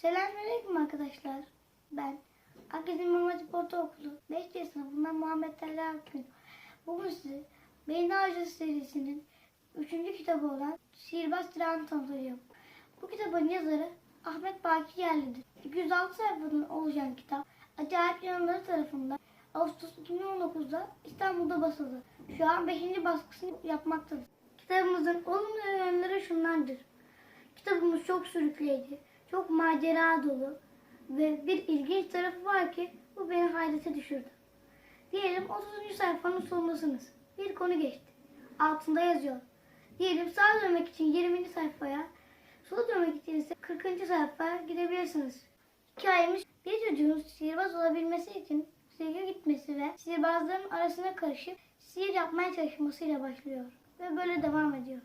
Selamünaleyküm arkadaşlar. Ben Akdeniz Hatip Ortaokulu 5. sınıfından Muhammed Talha Akgün. Bugün size Beyni Ağacı serisinin 3. kitabı olan Sihirbaz Tiran'ı tanıtacağım. Bu kitabın yazarı Ahmet Baki Yerli'dir. 206 sayfadan oluşan kitap Acayip Yanları tarafından Ağustos 2019'da İstanbul'da basıldı. Şu an 5. baskısını yapmaktadır. Kitabımızın olumlu yönleri şunlardır. Kitabımız çok sürükleyici, çok macera dolu ve bir ilginç tarafı var ki bu beni hayrete düşürdü. Diyelim 30. sayfanın sonundasınız. Bir konu geçti. Altında yazıyor. Diyelim sağa dönmek için 20. sayfaya, sola dönmek için ise 40. sayfaya gidebilirsiniz. Hikayemiz bir çocuğun sihirbaz olabilmesi için sihre gitmesi ve sihirbazların arasına karışıp sihir yapmaya çalışmasıyla başlıyor. Ve böyle devam ediyor.